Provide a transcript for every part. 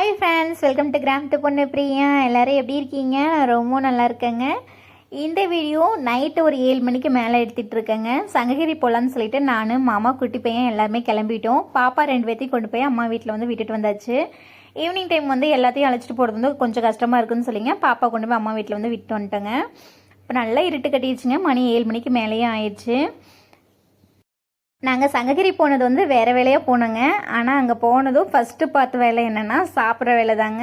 Hi friends welcome to கிராமத்து பொண்ணு பிரியா எல்லோரும் எப்படி இருக்கீங்க? நான் ரொம்ப நல்லா இருக்கேங்க. இந்த வீடியோ நைட்டு ஒரு ஏழு மணிக்கு மேலே எடுத்துகிட்டு இருக்கேங்க. சங்ககிரி போகலான்னு சொல்லிட்டு நான் மாமா குட்டி பையன் எல்லாருமே கிளம்பிட்டோம். பாப்பா ரெண்டு பேர்த்தையும் கொண்டு போய் அம்மா வீட்டில் வந்து விட்டுட்டு வந்தாச்சு. ஈவினிங் டைம் வந்து எல்லாத்தையும் அழைச்சிட்டு போகிறது வந்து கொஞ்சம் கஷ்டமாக இருக்குன்னு சொல்லிங்க. பாப்பா கொண்டு போய் அம்மா வீட்டில் வந்து விட்டு வந்துட்டேங்க. இப்போ நல்லா இருட்டு கட்டிடுச்சுங்க. மணி ஏழு மணிக்கு மேலேயே ஆயிடுச்சு. நாங்கள் சங்ககிரி போனது வந்து வேறு வேலையாக போனோங்க. ஆனால் அங்கே போனதும் ஃபஸ்ட்டு பார்த்த வேலை என்னென்னா சாப்பிட்ற வேலை தாங்க.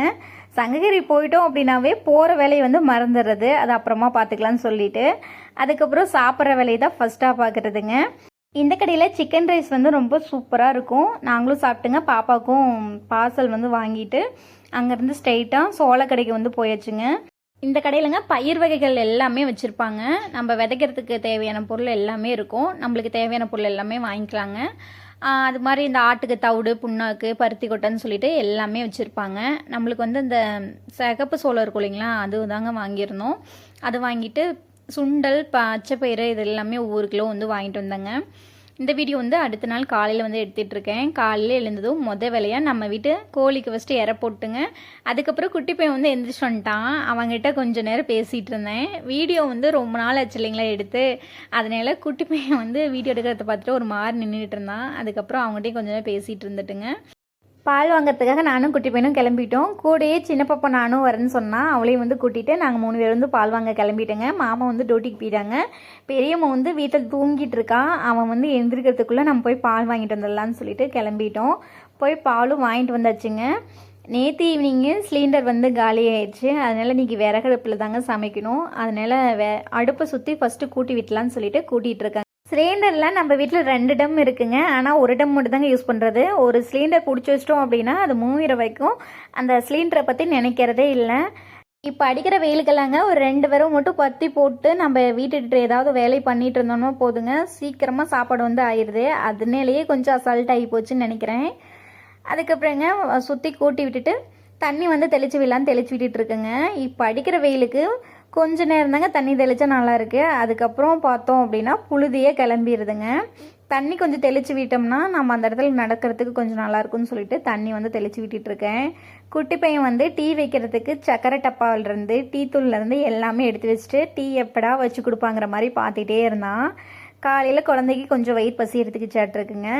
சங்ககிரி போயிட்டோம் அப்படின்னாவே போகிற வேலையை வந்து மறந்துடுறது. அது அப்புறமா பார்த்துக்கலான்னு சொல்லிட்டு அதுக்கப்புறம் சாப்பிட்ற வேலையை தான் ஃபஸ்ட்டாக பார்க்குறதுங்க. இந்த கடையில் சிக்கன் ரைஸ் வந்து ரொம்ப சூப்பராக இருக்கும். நாங்களும் சாப்பிட்டுங்க. பாப்பாவுக்கும் பார்சல் வந்து வாங்கிட்டு அங்கேருந்து ஸ்ட்ரெயிட்டாக சோள கடைக்கு வந்து போயாச்சுங்க. இந்த கடையிலங்க பயிர் வகைகள் எல்லாமே வச்சுருப்பாங்க. நம்ம விதைக்கிறதுக்கு தேவையான பொருள் எல்லாமே இருக்கும். நம்மளுக்கு தேவையான பொருள் எல்லாமே வாங்கிக்கலாங்க. அது மாதிரி இந்த ஆட்டுக்கு தவிடு புண்ணாக்கு பருத்தி கொட்டைன்னு சொல்லிட்டு எல்லாமே வச்சுருப்பாங்க. நம்மளுக்கு வந்து இந்த சிகப்பு சோளம் இருக்கும் இல்லைங்களா அது தாங்க வாங்கியிருந்தோம். அது வாங்கிட்டு சுண்டல் பச்சைப்பயிறு இது எல்லாமே ஒவ்வொரு கிலோ வந்து வாங்கிட்டு வந்தாங்க. இந்த வீடியோ வந்து அடுத்த நாள் காலையில் வந்து எடுத்துகிட்டு இருக்கேன் காலையில் எழுந்ததும் மொதல் வேலையாக நம்ம வீட்டு கோழிக்கு ஃபஸ்ட்டு இற போட்டுங்க. அதுக்கப்புறம் குட்டி பையன் வந்து எந்திரிச்சு வந்துட்டான். அவங்ககிட்ட கொஞ்சம் நேரம் பேசிகிட்டு இருந்தேன் வீடியோ வந்து ரொம்ப நாள் ஆச்சு இல்லைங்களா எடுத்து. அதனால குட்டி பையன் வந்து வீடியோ எடுக்கிறத பார்த்துட்டு ஒரு மாதிரி நின்றுட்டு இருந்தான். அதுக்கப்புறம் அவங்ககிட்டயும் கொஞ்ச நேரம் பேசிகிட்டு இருந்துட்டுங்க. பால் வாங்கிறதுக்காக நானும் குட்டி பையனும் கிளம்பிட்டோம். கூடயே சின்ன பாப்பா நானும் வரேன்னு சொன்னால் அவளையும் வந்து கூட்டிகிட்டு நாங்கள் மூணு பேர் வந்து பால் வாங்க கிளம்பிட்டேங்க. மாமா வந்து டியூட்டிக்கு போயிட்டாங்க. பெரியம்மா வந்து வீட்டில் தூங்கிட்டு இருக்கான் அவன் வந்து எழுந்திருக்கிறதுக்குள்ளே நம்ம போய் பால் வாங்கிட்டு வந்துடலான்னு சொல்லிட்டு கிளம்பிட்டோம். போய் பாலும் வாங்கிட்டு வந்தாச்சுங்க. நேற்று ஈவினிங்கு சிலிண்டர் வந்து காலி ஆயிடுச்சு. அதனால் இன்றைக்கி விறகடுப்பில் தாங்க சமைக்கணும். அதனால் வே அடுப்பை சுற்றி ஃபஸ்ட்டு கூட்டி விட்டலான்னு சொல்லிட்டு கூட்டிகிட்டு இருக்காங்க. சிலிண்டரில் நம்ம வீட்டில் ரெண்டு டம் இருக்குங்க. ஆனால் ஒரு டம் மட்டும் தாங்க யூஸ் பண்ணுறது ஒரு சிலிண்டர் பிடிச்சி வச்சிட்டோம் அப்படின்னா அது மூவிற வரைக்கும் அந்த சிலிண்டரை பற்றி நினைக்கிறதே இல்லை. இப்போ அடிக்கிற வெயிலுக்கெல்லாங்க ஒரு ரெண்டு பேரும் மட்டும் பற்றி போட்டு நம்ம வீட்டுக்கிட்ட ஏதாவது வேலை பண்ணிட்டு இருந்தோம்னா போதுங்க. சீக்கிரமாக சாப்பாடு வந்து ஆயிடுது அதனாலேயே கொஞ்சம் அசால்ட் ஆகி போச்சுன்னு நினைக்கிறேன். அதுக்கப்புறங்க சுற்றி கூட்டி விட்டுட்டு தண்ணி வந்து தெளிச்சு விடலான்னு தெளிச்சு விட்டுட்டு இருக்குங்க. இப்போ அடிக்கிற வெயிலுக்கு கொஞ்ச நேரம் தாங்க தண்ணி தெளிச்சா நல்லா இருக்கு. அதுக்கப்புறம் பார்த்தோம் அப்படின்னா புழுதியே கிளம்பிடுதுங்க தண்ணி கொஞ்சம் தெளிச்சு விட்டோம்னா நம்ம அந்த இடத்துல நடக்கிறதுக்கு கொஞ்சம் நல்லா இருக்கும்னு சொல்லிட்டு தண்ணி வந்து தெளிச்சு விட்டுட்டு இருக்கேன். குட்டி பையன் வந்து டீ வைக்கிறதுக்கு சக்கரை டப்பாவிலேருந்து டீ தூள்லேருந்து எல்லாமே எடுத்து வச்சுட்டு டீ எப்படா வச்சு கொடுப்பாங்கிற மாதிரி பார்த்துட்டே இருந்தான். காலையில் குழந்தைக்கு கொஞ்சம் வயிறு பசி எடுத்துக்கிச்சாட்ருக்குங்க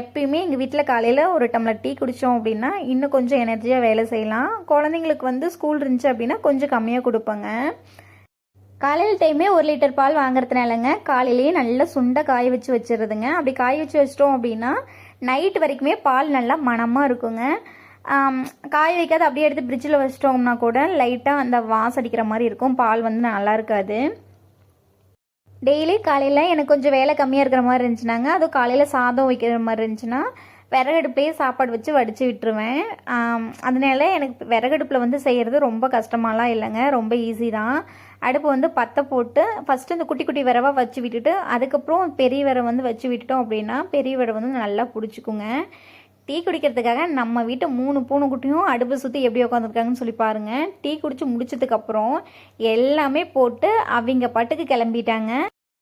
எப்பயுமே எங்கள் வீட்டில் காலையில் ஒரு டம்ளர் டீ குடித்தோம் அப்படின்னா இன்னும் கொஞ்சம் எனர்ஜியாக வேலை செய்யலாம். குழந்தைங்களுக்கு வந்து ஸ்கூல் இருந்துச்சு அப்படின்னா கொஞ்சம் கம்மியாக கொடுப்பேங்க. காலையில் டைமே ஒரு லிட்டர் பால் வாங்குறதுனாலங்க காலையிலேயே நல்லா சுண்டை காய வச்சு வச்சுருதுங்க அப்படி காய வச்சு வச்சிட்டோம் அப்படின்னா நைட் வரைக்குமே பால் நல்லா மணமாக இருக்குங்க. காய வைக்காத அப்படியே எடுத்து ஃப்ரிட்ஜில் வச்சிட்டோம்னா கூட லைட்டாக அந்த வாசடிக்கிற அடிக்கிற மாதிரி இருக்கும். பால் வந்து நல்லா இருக்காது. டெய்லி காலையில் எனக்கு கொஞ்சம் வேலை கம்மியாக இருக்கிற மாதிரி இருந்துச்சுனாங்க. அதுவும் காலையில் சாதம் வைக்கிற மாதிரி இருந்துச்சுன்னா விறகடுப்புலேயே சாப்பாடு வச்சு வடித்து விட்டுருவேன். அதனால எனக்கு விறகடுப்பில் வந்து செய்கிறது ரொம்ப கஷ்டமாலாம் இல்லைங்க. ரொம்ப ஈஸி தான். அடுப்பு வந்து பற்ற போட்டு ஃபஸ்ட்டு இந்த குட்டி குட்டி விரவாக வச்சு விட்டுட்டு அதுக்கப்புறம் பெரிய விரை வந்து வச்சு விட்டுட்டோம் அப்படின்னா பெரிய விரை வந்து நல்லா பிடிச்சிக்குங்க. டீ குடிக்கிறதுக்காக நம்ம வீட்டை மூணு பூனைக்குட்டியும் அடுப்பு சுற்றி எப்படி உட்காந்துருக்காங்கன்னு சொல்லி பாருங்க. டீ குடிச்சு முடிச்சதுக்கப்புறம் எல்லாமே போட்டு அவங்க பாட்டுக்கு கிளம்பிட்டாங்க.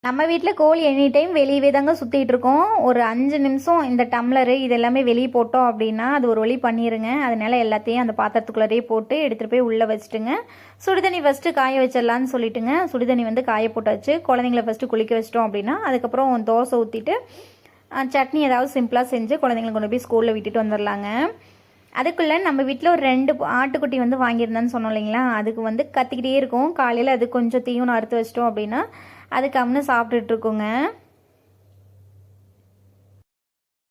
நம்ம வீட்டில் கோழி எனி டைம் வெளியவே தாங்க சுற்றிட்டு இருக்கோம். ஒரு அஞ்சு நிமிஷம் இந்த டம்ளரு இது எல்லாமே வெளியே போட்டோம் அப்படின்னா அது ஒரு வழி பண்ணிடுங்க அதனால எல்லாத்தையும் அந்த பாத்திரத்துக்குள்ளரே போட்டு எடுத்துகிட்டு போய் உள்ளே வச்சுட்டுங்க. சுடுதண்ணி ஃபஸ்ட்டு காய வச்சிடலான்னு சொல்லிட்டுங்க. சுடுதண்ணி வந்து காய போட்டாச்சு. குழந்தைங்கள ஃபஸ்ட்டு குளிக்க வச்சிட்டோம் அப்படின்னா அதுக்கப்புறம் தோசை ஊற்றிட்டு சட்னி ஏதாவது சிம்பிளாக செஞ்சு குழந்தைங்களை கொண்டு போய் ஸ்கூலில் விட்டுட்டு வந்துடலாங்க அதுக்குள்ளே நம்ம வீட்டில் ஒரு ரெண்டு ஆட்டுக்குட்டி வந்து வாங்கியிருந்தேன்னு சொன்னோம் இல்லைங்களா? அதுக்கு வந்து கத்திக்கிட்டே இருக்கும். காலையில் அது கொஞ்சம் தீவனம் அறுத்து வச்சிட்டோம் அப்படின்னா அது கம்னு சாப்பிட்டுட்டு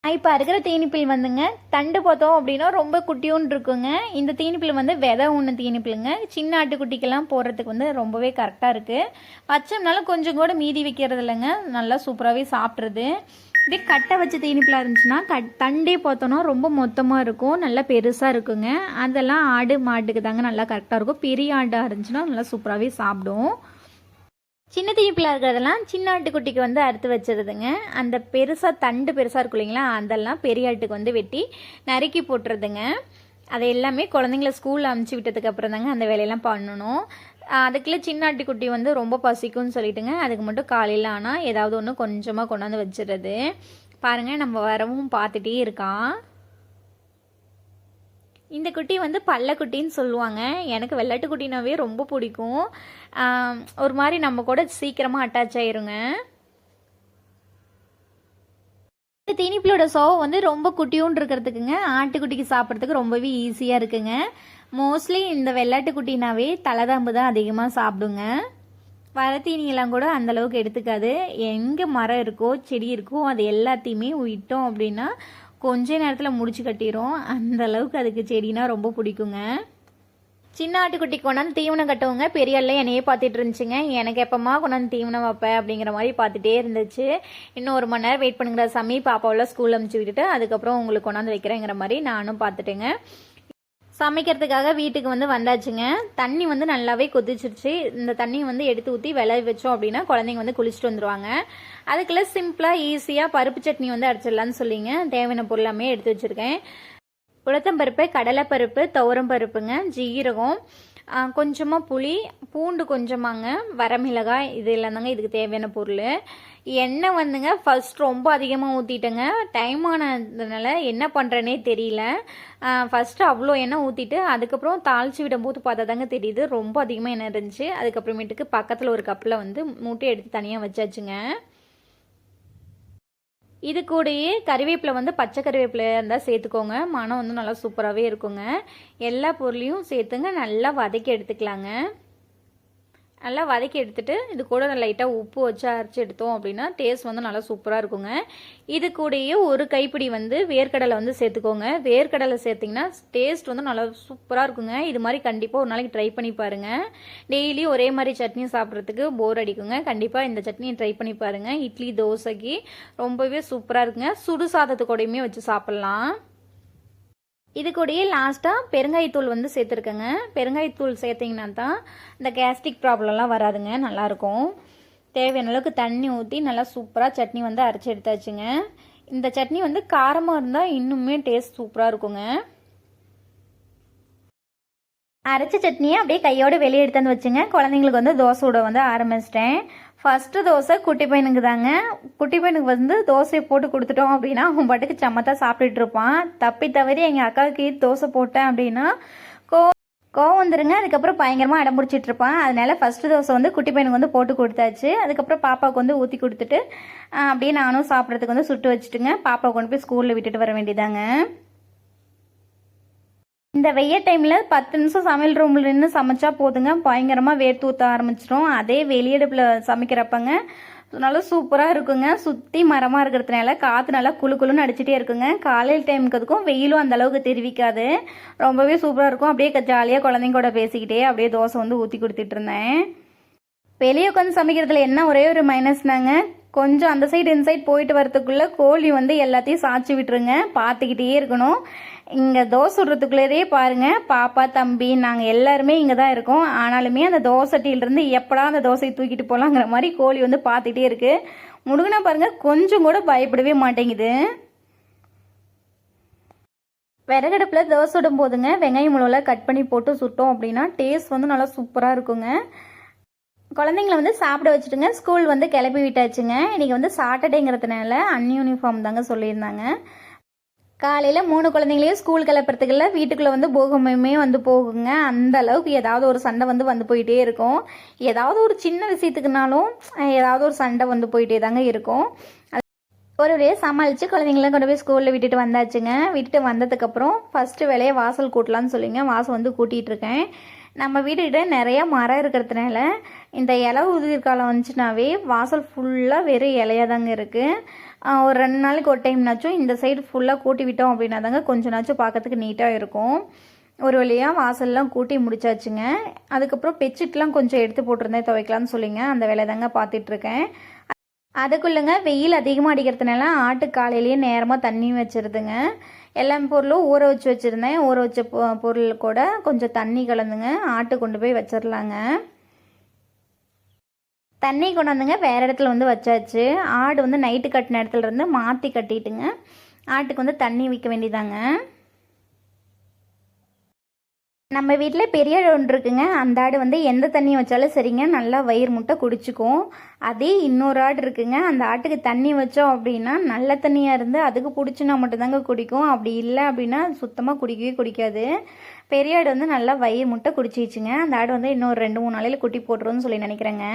இப்போ இருக்கிற தீனிப்பில் வந்துங்க தண்டு பார்த்தோம் அப்படின்னா ரொம்ப குட்டியோன்னு இருக்குங்க. இந்த தீனிப்பில் வந்து விதை ஒன்று தீனிப்பிலுங்க. சின்ன ஆட்டுக்குட்டிக்கெல்லாம் போடுறதுக்கு வந்து ரொம்பவே கரெக்டாக இருக்குது வச்சோம்னால கொஞ்சம் கூட மீதி வைக்கிறது இல்லைங்க நல்லா சூப்பராகவே சாப்பிட்றது. இதே கட்டை வச்ச தீனிப்பிலாக இருந்துச்சுன்னா கட் தண்டே பார்த்தோன்னா ரொம்ப மொத்தமாக இருக்கும். நல்லா பெருசாக இருக்குங்க. அதெல்லாம் ஆடு மாட்டுக்கு தாங்க நல்லா கரெக்டாக இருக்கும். பெரிய ஆடாக இருந்துச்சுன்னா நல்லா சூப்பராகவே சாப்பிடும். சின்ன தீப்பில் இருக்கிறதெல்லாம் சின்ன ஆட்டுக்குட்டிக்கு வந்து அறுத்து வச்சிருதுங்க. அந்த பெருசாக தண்டு பெருசாக இருக்கும் இல்லைங்களா? அதெல்லாம் பெரிய ஆட்டுக்கு வந்து வெட்டி நறுக்கி போட்டுருதுங்க. அதை எல்லாமே குழந்தைங்கள ஸ்கூலில் அமுச்சு விட்டதுக்கு அப்புறம் தாங்க அந்த வேலையெல்லாம் பண்ணணும். அதுக்குள்ளே சின்ன ஆட்டுக்குட்டி வந்து ரொம்ப பசிக்கும்னு சொல்லிட்டுங்க. அதுக்கு மட்டும் காலையில் ஆனால் ஏதாவது ஒன்று கொஞ்சமாக கொண்டாந்து வச்சிடுறது பாருங்கள் நம்ம வரவும் பார்த்துட்டே இருக்கான் இந்த குட்டி வந்து பல்லக்குட்டின்னு சொல்லுவாங்க. எனக்கு வெள்ளாட்டு குட்டினாவே ரொம்ப பிடிக்கும். ஒரு மாதிரி நம்ம கூட சீக்கிரமாக அட்டாச் ஆயிருங்க. இந்த திணிப்பிலோட சோவை வந்து ரொம்ப குட்டியூன் இருக்கிறதுக்குங்க. ஆட்டுக்குட்டிக்கு சாப்பிட்றதுக்கு ரொம்பவே ஈஸியாக இருக்குங்க. மோஸ்ட்லி இந்த வெள்ளாட்டு குட்டினாவே தலைதாம்பு தான் அதிகமாக சாப்பிடுங்க. வரத்தீனியெல்லாம் கூட அந்த அளவுக்கு எடுத்துக்காது. எங்கே மரம் இருக்கோ செடி இருக்கோ அது எல்லாத்தையுமே விட்டோம் அப்படின்னா கொஞ்ச நேரத்தில் முடிச்சு கட்டிடும் அந்த அளவுக்கு அதுக்கு செடினா ரொம்ப பிடிக்குங்க. சின்ன ஆட்டுக்குட்டி கொண்டாந்து தீவனம் கட்டுவங்க. பெரிய ஆள்ல என்னையே பார்த்துட்டு இருந்துச்சுங்க. எனக்கு எப்பமா கொண்டாந்து தீவனம் வைப்பேன் அப்படிங்கிற மாதிரி பார்த்துட்டே இருந்துச்சு. இன்னும் ஒரு மணி நேரம் வெயிட் பண்ணுங்கிற சாமி. பாப்பாவெல்லாம் ஸ்கூலில் அமுச்சு விட்டுட்டு அதுக்கப்புறம் உங்களுக்கு கொண்டாந்து வைக்கிறேங்கிற மாதிரி நானும் பார்த்துட்டேங்க. சமைக்கிறதுக்காக வீட்டுக்கு வந்து வந்தாச்சுங்க. தண்ணி வந்து நல்லாவே கொதிச்சிருச்சு. இந்த தண்ணி வந்து எடுத்து ஊற்றி விளைய வச்சோம் அப்படின்னா குழந்தைங்க வந்து குளிச்சுட்டு வந்துருவாங்க. அதுக்குள்ள சிம்பிளாக ஈஸியாக பருப்பு சட்னி வந்து அரைச்சிடலான்னு சொல்லிங்க. தேவையான பொருளாமே எடுத்து வச்சுருக்கேன். உளுத்தம்பருப்பு கடலைப்பருப்பு துவரம் பருப்புங்க ஜீரகம் கொஞ்சமாக புளி பூண்டு கொஞ்சமாங்க வரமிளகாய் இது இல்லைந்தாங்க இதுக்கு தேவையான பொருள். எண்ணெய் வந்துங்க ஃபஸ்ட் ரொம்ப அதிகமாக ஊற்றிட்டேங்க டைம் ஆனதுனால என்ன பண்ணுறேனே தெரியல. ஃபஸ்ட்டு அவ்வளோ எண்ணெய் ஊற்றிட்டு அதுக்கப்புறம் தாளிச்சு விடும்போது பார்த்தா தாங்க தெரியுது ரொம்ப அதிகமாக எண்ணெய் இருந்துச்சு. அதுக்கப்புறமேட்டுக்கு பக்கத்தில் ஒரு கப்பில் வந்து மூட்டை எடுத்து தனியாக வச்சாச்சுங்க. இது கூடயே கறிவேப்பிலை வந்து பச்சை கறிவேப்பிலையாக இருந்தால் சேர்த்துக்கோங்க. மனம் வந்து நல்லா சூப்பராகவே இருக்குங்க. எல்லா பொருளையும் சேர்த்துங்க. நல்லா வதக்கி எடுத்துக்கலாங்க. நல்லா வதக்கி எடுத்துட்டு இது கூட லைட்டாக உப்பு வச்சு அரைச்சி எடுத்தோம் அப்படின்னா டேஸ்ட் வந்து நல்லா சூப்பராக இருக்குங்க. இது கூடயே ஒரு கைப்பிடி வந்து வேர்க்கடலை வந்து சேர்த்துக்கோங்க. வேர்க்கடலை சேர்த்திங்கன்னா டேஸ்ட் வந்து நல்லா சூப்பராக இருக்குங்க. இது மாதிரி கண்டிப்பாக ஒரு நாளைக்கு ட்ரை பண்ணி பாருங்கள் டெய்லி ஒரே மாதிரி சட்னி சாப்பிட்றதுக்கு போர் அடிக்குங்க. கண்டிப்பாக இந்த சட்னியை ட்ரை பண்ணி பாருங்கள் இட்லி தோசைக்கு ரொம்பவே சூப்பராக இருக்குங்க. சுடு சாதத்துக்கூடையுமே வச்சு சாப்பிட்லாம். இது கூடயே லாஸ்ட்டாக பெருங்காயத்தூள் வந்து சேர்த்துருக்கேங்க. பெருங்காயத்தூள் சேர்த்திங்கன்னா தான் இந்த கேஸ்ட்ரிக் ப்ராப்ளம்லாம் வராதுங்க. நல்லாயிருக்கும். தேவையான அளவுக்கு தண்ணி ஊற்றி நல்லா சூப்பராக சட்னி வந்து அரைச்சி எடுத்தாச்சுங்க. இந்த சட்னி வந்து காரமாக இருந்தால் இன்னுமே டேஸ்ட் சூப்பராக இருக்குங்க. அரைச்ச சட்னியை அப்படியே கையோட வெளியே எடுத்தாந்து வச்சுங்க. குழந்தைங்களுக்கு வந்து தோசை விட வந்து ஆரம்பிச்சிட்டேன். ஃபஸ்ட்டு தோசை குட்டி பையனுக்கு தாங்க. குட்டி பையனுக்கு வந்து தோசையை போட்டு கொடுத்துட்டோம் அப்படின்னா அவன் பாட்டுக்கு சமத்தா சாப்பிட்டுட்டு இருப்பான். தப்பி தவறி எங்கள் அக்காவுக்கு தோசை போட்டேன் அப்படின்னா கோ கோவம் வந்துருங்க. அதுக்கப்புறம் பயங்கரமாக அடம் பிடிச்சிட்டு இருப்பான். அதனால ஃபஸ்ட்டு தோசை வந்து குட்டி பையனுக்கு வந்து போட்டு கொடுத்தாச்சு. அதுக்கப்புறம் பாப்பாவுக்கு வந்து ஊற்றி கொடுத்துட்டு அப்படியே நானும் சாப்பிட்றதுக்கு வந்து சுட்டு வச்சுட்டுங்க. பாப்பாவை கொண்டு போய் ஸ்கூலில் விட்டுட்டு வர வேண்டியதாங்க. இந்த வெய்ய டைமில் பத்து நிமிஷம் சமையல் ரூமில் நின்று சமைச்சா போதுங்க. பயங்கரமாக வேர்த்து ஊற்ற ஆரம்பிச்சிடும் அதே வெளியடுப்பில் சமைக்கிறப்பங்க நல்லா சூப்பராக இருக்குங்க. சுற்றி மரமாக இருக்கிறதுனால காற்று நல்லா குளு குளுன்னு அடிச்சுட்டே இருக்குங்க. காலையில் டைமுக்கு அதுக்கும் வெயிலும் அந்த அளவுக்கு தெரிவிக்காது. ரொம்பவே சூப்பராக இருக்கும். அப்படியே ஜாலியாக குழந்தைங்க கூட பேசிக்கிட்டே அப்படியே தோசை வந்து ஊற்றி கொடுத்துட்டு இருந்தேன். வெளியே உட்காந்து சமைக்கிறதுல என்ன ஒரே ஒரு மைனஸ்னாங்க கொஞ்சம் அந்த சைடு இந்த சைடு போயிட்டு வரதுக்குள்ளே கோழி வந்து எல்லாத்தையும் சாய்ச்சி விட்டுருங்க. பார்த்துக்கிட்டே இருக்கணும். இங்கே தோசை சுடுறதுக்குள்ளேயே பாருங்க பாப்பா தம்பி நாங்கள் எல்லாருமே இங்கே தான் இருக்கோம். ஆனாலுமே அந்த தோசைட்டியிலிருந்து எப்படா அந்த தோசையை தூக்கிட்டு போகலாங்கிற மாதிரி கோழி வந்து பார்த்துக்கிட்டே இருக்கு. முடுகுனா பாருங்க கொஞ்சம் கூட பயப்படவே மாட்டேங்குது. விறகடுப்பில் தோசை சுடும் போதுங்க வெங்காயம் மிளகுல கட் பண்ணி போட்டு சுட்டோம் அப்படின்னா டேஸ்ட் வந்து நல்லா சூப்பராக இருக்குங்க. குழந்தைங்கள வந்து சாப்பிட வச்சுட்டுங்க ஸ்கூல் வந்து கிளப்பி விட்டாச்சுங்க. இன்றைக்கி வந்து சாட்டர்டேங்கிறதுனால அன்யூனிஃபார்ம் தாங்க சொல்லியிருந்தாங்க. காலையில் மூணு குழந்தைங்களையும் ஸ்கூல் கிளப்புறதுக்குள்ள வீட்டுக்குள்ளே வந்து போகமே வந்து போகுங்க. அந்த அளவுக்கு ஏதாவது ஒரு சண்டை வந்து வந்து போயிட்டே இருக்கும். ஏதாவது ஒரு சின்ன விஷயத்துக்குனாலும் ஏதாவது ஒரு சண்டை வந்து போயிட்டே தாங்க இருக்கும். ஒரு வழியாக சமாளித்து குழந்தைங்களாம் கொண்டு போய் ஸ்கூலில் விட்டுட்டு வந்தாச்சுங்க. விட்டுட்டு வந்ததுக்கப்புறம் ஃபஸ்ட்டு வேலையை வாசல் கூட்டலான்னு சொல்லிங்க. வாசல் வந்து கூட்டிகிட்டு இருக்கேன். நம்ம வீட்டுக்கிட்ட நிறைய மரம் இருக்கிறதுனால இந்த இலை உதிர் காலம் வந்துச்சுனாவே வாசல் ஃபுல்லாக வெறும் இலையாக தாங்க இருக்குது ஒரு ரெண்டு நாளைக்கு ஒரு டைம்னாச்சும் இந்த சைடு ஃபுல்லாக கூட்டி விட்டோம் அப்படின்னா தாங்க கொஞ்ச நாச்சும் பார்க்கறதுக்கு நீட்டாக இருக்கும். ஒரு வழியாக வாசல்லாம் கூட்டி முடிச்சாச்சுங்க. அதுக்கப்புறம் பெட்ஷீட்லாம் கொஞ்சம் எடுத்து போட்டிருந்தேன் துவைக்கலாம்னு சொல்லிங்க. அந்த வேலை தாங்க பார்த்துட்ருக்கேன். அதுக்குள்ளங்க வெயில் அதிகமாக அடிக்கிறதுனால ஆட்டு காலையிலேயே நேரமாக தண்ணி வச்சிருதுங்க. எல்லா பொருளும் ஊற வச்சு வச்சுருந்தேன். ஊற வச்ச பொ- பொருள் கூட கொஞ்சம் தண்ணி கலந்துங்க. ஆட்டு கொண்டு போய் வச்சிடலாங்க தண்ணி கொண்டாந்துங்க வேற இடத்துல வந்து வச்சாச்சு. ஆடு வந்து நைட்டு கட்டின இடத்துல இருந்து மாற்றி கட்டிட்டுங்க. ஆட்டுக்கு வந்து தண்ணி விற்க வேண்டியதாங்க. நம்ம வீட்டில் பெரிய ஆடு ஒன்று இருக்குங்க. அந்த ஆடு வந்து எந்த தண்ணி வச்சாலும் சரிங்க. நல்லா வயிறு முட்டை குடிச்சிக்கும். அதே இன்னொரு ஆடு இருக்குங்க. அந்த ஆட்டுக்கு தண்ணி வச்சோம் அப்படின்னா நல்ல தண்ணியாக இருந்து அதுக்கு பிடிச்சினா மட்டும்தாங்க குடிக்கும். அப்படி இல்லை அப்படின்னா சுத்தமாக குடிக்கவே குடிக்காது. பெரிய ஆடு வந்து நல்லா வயிறு முட்டை குடிச்சிச்சுங்க. அந்த ஆடு வந்து இன்னொரு ரெண்டு மூணு நாளையில் குட்டி போட்டுருன்னு சொல்லி நினைக்கிறேங்க.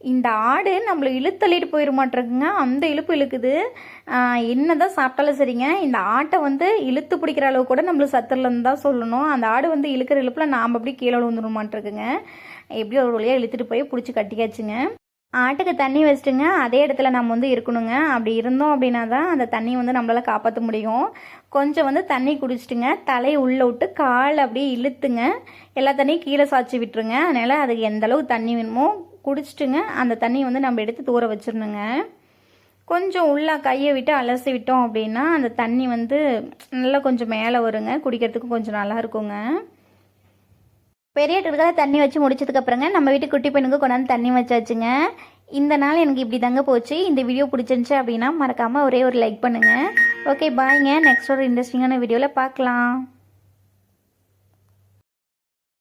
இந்த ஆடு நம்மளை இழுத்தள்ளிட்டு போயிட மாட்டேங்குங்க அந்த இழுப்பு இழுக்குது. என்ன என்னதான் சாப்பிட்டாலும் சரிங்க. இந்த ஆட்டை வந்து இழுத்து பிடிக்கிற அளவு கூட நம்மளுக்கு சத்துலன்னு தான் சொல்லணும். அந்த ஆடு வந்து இழுக்கிற இழுப்பில் நாம் அப்படி கீழே விழுந்துட மாட்டிருக்குங்க எப்படியோ ஒரு வழியாக இழுத்துட்டு போய் பிடிச்சி கட்டியாச்சுங்க. ஆட்டுக்கு தண்ணி வச்சுட்டுங்க. அதே இடத்துல நம்ம வந்து இருக்கணுங்க. அப்படி இருந்தோம் அப்படின்னா தான் அந்த தண்ணி வந்து நம்மளால் காப்பாற்ற முடியும். கொஞ்சம் வந்து தண்ணி குடிச்சிட்டுங்க. தலையை உள்ளே விட்டு கால் அப்படியே இழுத்துங்க. எல்லா தண்ணியும் கீழே சாய்ச்சி விட்டுருங்க. அதனால் அதுக்கு எந்த அளவு தண்ணி வேணுமோ குடிச்சிட்டுங்க. அந்த தண்ணியை வந்து நம்ம எடுத்து தூர வச்சிடணுங்க கொஞ்சம் உள்ளே கையை விட்டு அலசி விட்டோம் அப்படின்னா அந்த தண்ணி வந்து நல்லா கொஞ்சம் மேலே வருங்க. குடிக்கிறதுக்கு கொஞ்சம் நல்லா இருக்குங்க. பெரிய இடத்துல தண்ணி வச்சு முடிச்சதுக்கப்புறங்க நம்ம வீட்டு குட்டி பெண்ணுக்கு கொண்டாந்து தண்ணி வச்சாச்சுங்க. இந்த நாள் எனக்கு இப்படி தாங்க போச்சு. இந்த வீடியோ பிடிச்சிருந்துச்சு அப்படின்னா மறக்காமல் ஒரே ஒரு லைக் பண்ணுங்கள் ஓகே பாய்ங்க நெக்ஸ்ட் ஒரு இன்ட்ரெஸ்டிங்கான வீடியோவில் பார்க்கலாம்